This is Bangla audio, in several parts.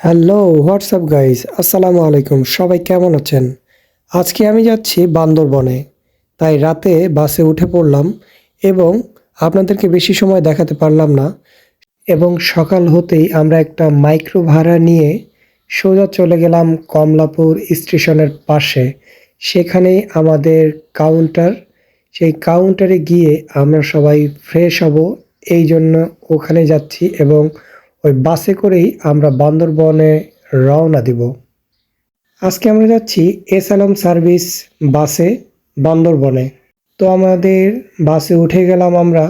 হ্যালো হোয়াটসঅ্যাপ গাইজ আসসালামু আলাইকুম সবাই কেমন আছেন? আজকে আমি যাচ্ছি বান্দরবনে। তাই রাতে বাসে উঠে পড়লাম এবং আপনাদেরকে বেশি সময় দেখাতে পারলাম না। এবং সকাল হতেই আমরা একটা মাইক্রো ভাড়া নিয়ে সোজা চলে গেলাম কমলাপুর স্টেশনের পাশে। সেখানে আমাদের কাউন্টার। সেই কাউন্টারে গিয়ে আমরা সবাই ফ্রেশ হব। এই জন্য ওখানে যাচ্ছি এবং ওই বাসে করেই আমরা বান্দরবনে রওনা দিব। আজকে আমরা যাচ্ছি এস আলম সার্ভিস বাসে বান্দরবনে। তো আমাদের বাসে উঠে গেলাম আমরা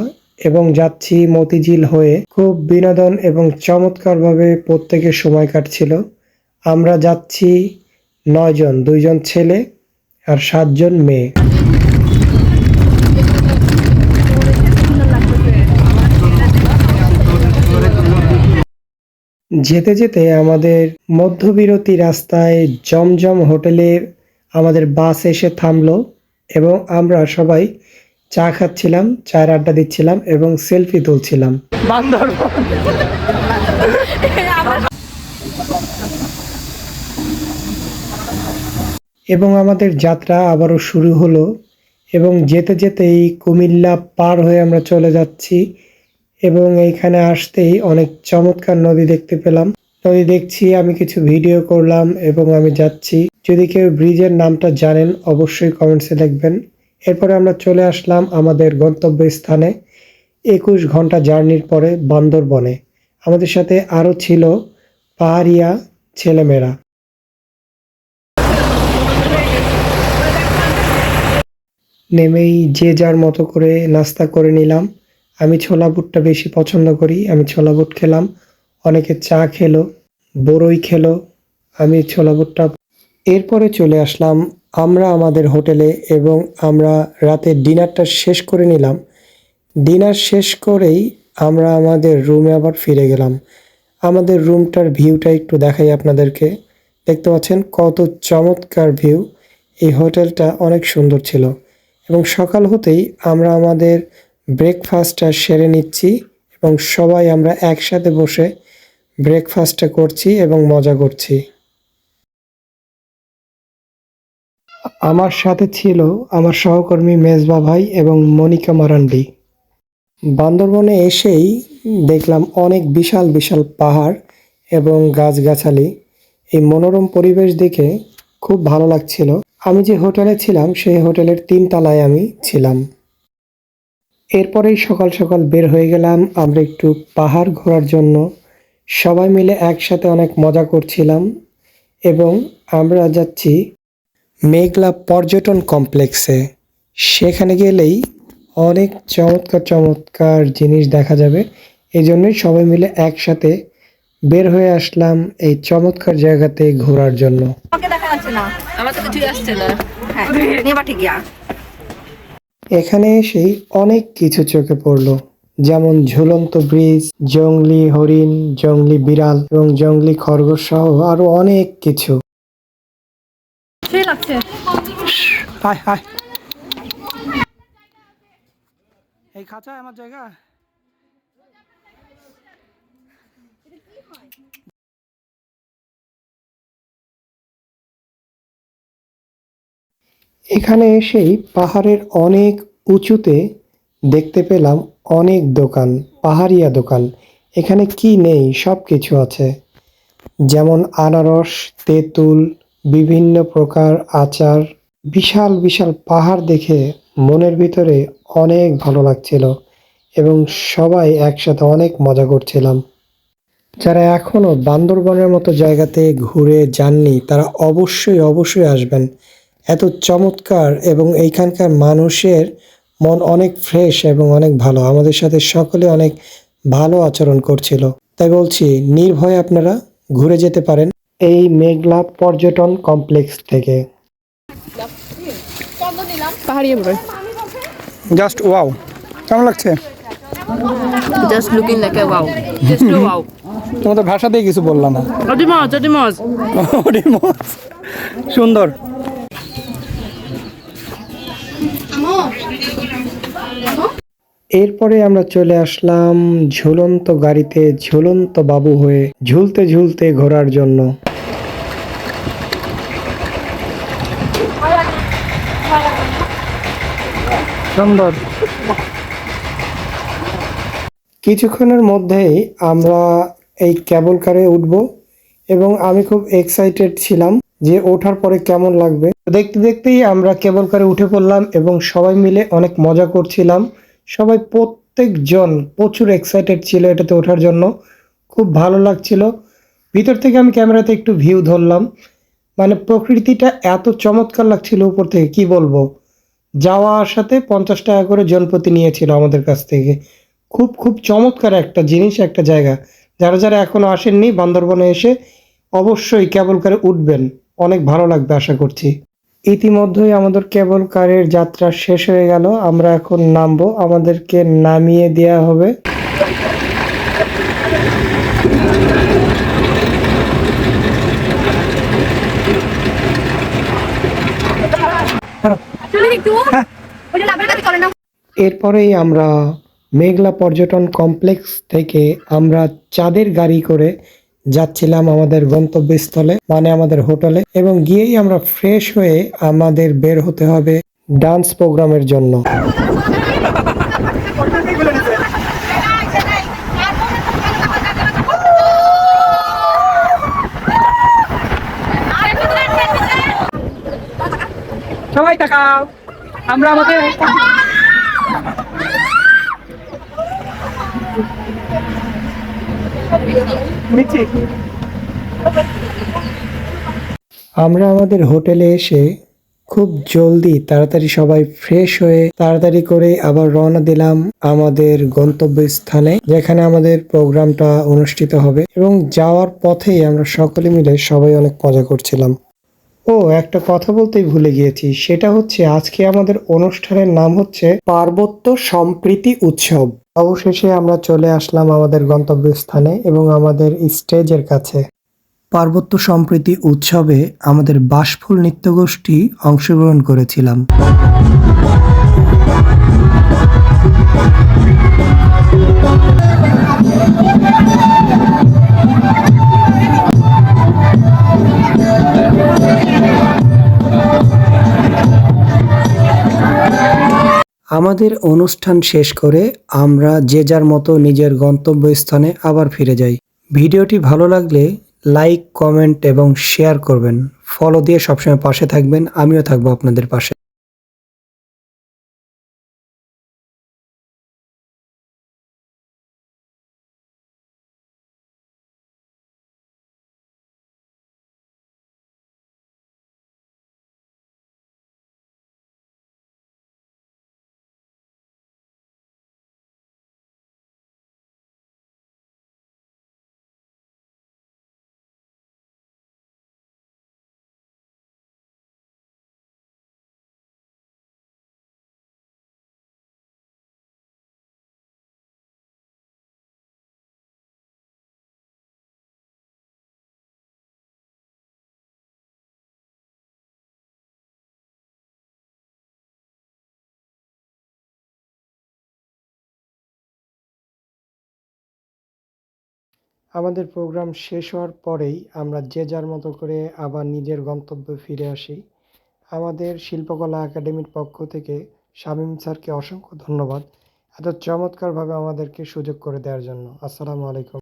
এবং যাচ্ছি মতিঝিল হয়ে। খুব বিনোদন এবং চমৎকারভাবে প্রত্যেকের সময় কাটছিল। আমরা যাচ্ছি নয়জন, দুইজন ছেলে আর সাতজন মেয়ে। যেতে যেতে আমাদের মধ্যবিরতি রাস্তায় জমজম হোটেলে আমাদের বাস এসে থামলো এবং আমরা সবাই চা খাচ্ছিলাম, চায়ের আড্ডা দিচ্ছিলাম এবং সেলফি তুলছিলাম। এবং আমাদের যাত্রা আবারও শুরু হলো এবং যেতে যেতেই কুমিল্লা পার হয়ে আমরা চলে যাচ্ছি এবং এইখানে আসতেই অনেক চমৎকার নদী দেখতে পেলাম। নদী দেখছি, আমি কিছু ভিডিও করলাম এবং আমি যাচ্ছি। যদি কেউ ব্রিজের নামটা জানেন, অবশ্যই কমেন্টসে লিখবেন। এরপরে আমরা চলে আসলাম আমাদের গন্তব্য স্থানে একুশ ঘণ্টা জার্নির পরে বান্দরবনে। আমাদের সাথে আরও ছিল পাহাড়িয়া ছেলেমেয়েরা। নেমেই যে যার মতো করে নাস্তা করে নিলাম। আমি ছোলা বুটটা বেশি পছন্দ করি, আমি ছোলা বুট খেলাম। অনেকে চা খেলো, বড়ই খেলো, আমি ছোলা বুটটা এরপরে চলে আসলাম আমরা আমাদের হোটেলে এবং আমরা রাতে ডিনারটা শেষ করে নিলাম। ডিনার শেষ করেই আমরা আমাদের রুমে আবার ফিরে গেলাম। আমাদের রুমটার ভিউটা একটু দেখাই আপনাদেরকে। দেখতে পাচ্ছেন কত চমৎকার ভিউ। এই হোটেলটা অনেক সুন্দর ছিল। এবং সকাল হতেই আমরা আমাদের ব্রেকফাস্টটা সেরে নিচ্ছি এবং সবাই আমরা একসাথে বসে ব্রেকফাস্টটা করছি এবং মজা করছি। আমার সাথে ছিল আমার সহকর্মী মেজবা ভাই এবং মনিকা মারান্ডি। বান্দরবনে এসেই দেখলাম অনেক বিশাল বিশাল পাহাড় এবং গাছগাছালি। এই মনোরম পরিবেশ দেখে খুব ভালো লাগছিল। আমি যে হোটেলে ছিলাম, সেই হোটেলের তিন তলায় আমি ছিলাম। এরপরেই সকাল সকাল বের হয়ে গেলাম। আমরা একটু পাহাড় ঘোরার জন্য। সবাই মিলে একসাথে অনেক মজা করছিলাম এবং আমরা যাচ্ছি মেঘলা পর্যটন কমপ্লেক্সে। সেখানে গেলেই অনেক চমৎকার চমৎকার জিনিস দেখা যাবে। এই জন্যই সবাই মিলে একসাথে বের হয়ে আসলাম এই চমৎকার জায়গাতে ঘোরার জন্য। আমাকে দেখা যাচ্ছে না। আমার তো কিছুই আসছে না। হ্যাঁ নেবা ঠিক গিয়া এখানে এসেই অনেক কিছু চোখে পড়ল। যেমন ঝুলন্ত ব্রিজ জঙ্গলি হরিণ জঙ্গলি বিড়াল এবং জঙ্গলি খরগোশ সহ আরও অনেক কিছু। এই খাঁচা আমার জায়গা? এখানে এসেই পাহাড়ের অনেক উঁচুতে দেখতে পেলাম অনেক দোকান, পাহাড়িয়া দোকান। এখানে কি নেই সব কিছু আছে। যেমন আনারস, তেঁতুল, বিভিন্ন প্রকার আচার। বিশাল বিশাল পাহাড় দেখে মনের ভিতরে অনেক ভালো লাগছিল এবং সবাই একসাথে অনেক মজা করছিলাম। যারা এখনও বান্দরবনের মতো জায়গাতে ঘুরে যাননি, তারা অবশ্যই অবশ্যই আসবেন। এত চমৎকার এবং এইখানকার মানুষের মন অনেক ফ্রেশ এবং অনেক ভালো। আমাদের সাথে সকলে অনেক ভালো আচরণ করছিল। তাই বলছি নির্ভয়ে আপনারা ঘুরে যেতে পারেন এই মেঘলা পর্যটন কমপ্লেক্স থেকে। জাস্ট ওয়াও কেমন লাগছে? Just looking like a wow just wow তোমাদের ভাষাতেই কিছু বললাম না। অতি মজ অতি মজ ওরে মজ। সুন্দর। এরপরে আমরা চলে আসলাম ঝুলন্ত গাড়িতে ঝুলন্ত বাবু হয়ে ঝুলতে ঝুলতে ঘোরার জন্য। সুন্দর। কিছুক্ষণের মধ্যেই আমরা এই ক্যাবল কারে উঠব এবং আমি খুব এক্সাইটেড ছিলাম। যে ওঠার পরে কেমন লাগবে? দেখতে দেখতেই আমরা কেবল কারে উঠে পড়লাম এবং সবাই মিলে অনেক মজা করছিলাম। সবাই প্রত্যেকজন প্রচুর এক্সাইটেড ছিল এটাতে ওঠার জন্য। খুব ভালো লাগছিল। ভিতর থেকে আমি ক্যামেরাতে একটু ভিউ ধরলাম। মানে প্রকৃতিটা এত চমৎকার লাগছিল উপর থেকে, কি বলব? যাওয়া আসাতে পঞ্চাশ টাকা করে জনপ্রতি নিয়েছিল আমাদের কাছ থেকে। খুব খুব চমৎকার একটা জিনিস, একটা জায়গা। যারা যারা এখনও আসেননি বান্দরবনে এসে অবশ্যই কেবল করে উঠবেন। অনেক ভালো লাগবে আশা করছি। ইতিমধ্যেই আমাদের কেবল কারের যাত্রা শেষ হয়ে গেল। আমরা এখন নামবো। আমাদেরকে নামিয়ে দেওয়া হবে। না এরপরেই আমরা মেঘলা পর্যটন কমপ্লেক্স থেকে আমরা চাঁদের গাড়ি করে যাচ্ছিলাম আমাদের গন্তব্যস্থলে মানে আমাদের হোটেলে, এবং গিয়েই আমরা ফ্রেশ হয়ে আমাদের বের হতে হবে ডান্স প্রোগ্রামের জন্য। সবাই আমরা আমাদের আমরা আমাদের হোটেলে এসে খুব জলদি, তাড়াতাড়ি সবাই ফ্রেশ হয়ে তাড়াতাড়ি করে আবার রওনা দিলাম আমাদের গন্তব্যস্থানে যেখানে আমাদের প্রোগ্রামটা অনুষ্ঠিত হবে এবং যাওয়ার পথেই আমরা সকলে মিলে সবাই অনেক মজা করছিলাম। ও, একটা কথা বলতেই ভুলে গিয়েছি, সেটা হচ্ছে আজকে আমাদের অনুষ্ঠানের নাম হচ্ছে পার্বত্য সম্প্রীতি উৎসব। অবশেষে আমরা চলে আসলাম আমাদের গন্তব্যস্থানে এবং আমাদের স্টেজের কাছে। পার্বত্য সম্প্রীতি উৎসবে আমাদের বাসফুল নৃত্যগোষ্ঠী অংশগ্রহণ করেছিলাম। আমাদের অনুষ্ঠান শেষ করে আমরা যে যার মতো নিজের গন্তব্যস্থানে আবার ফিরে যাই। ভিডিওটি ভালো লাগলে লাইক, কমেন্ট এবং শেয়ার করবেন। ফলো দিয়ে সবসময় পাশে থাকবেন, আমিও থাকব আপনাদের পাশে। আমাদের প্রোগ্রাম শেষ হওয়ার পরেই আমরা যে যার মতো করে আবার নিজের গন্তব্যে ফিরে আসি। আমাদের শিল্পকলা একাডেমির পক্ষ থেকে শামীম স্যারকে অসংখ্য ধন্যবাদ। এত চমৎকারভাবে আমাদেরকে সুযোগ করে দেওয়ার জন্য। আসসালামু আলাইকুম।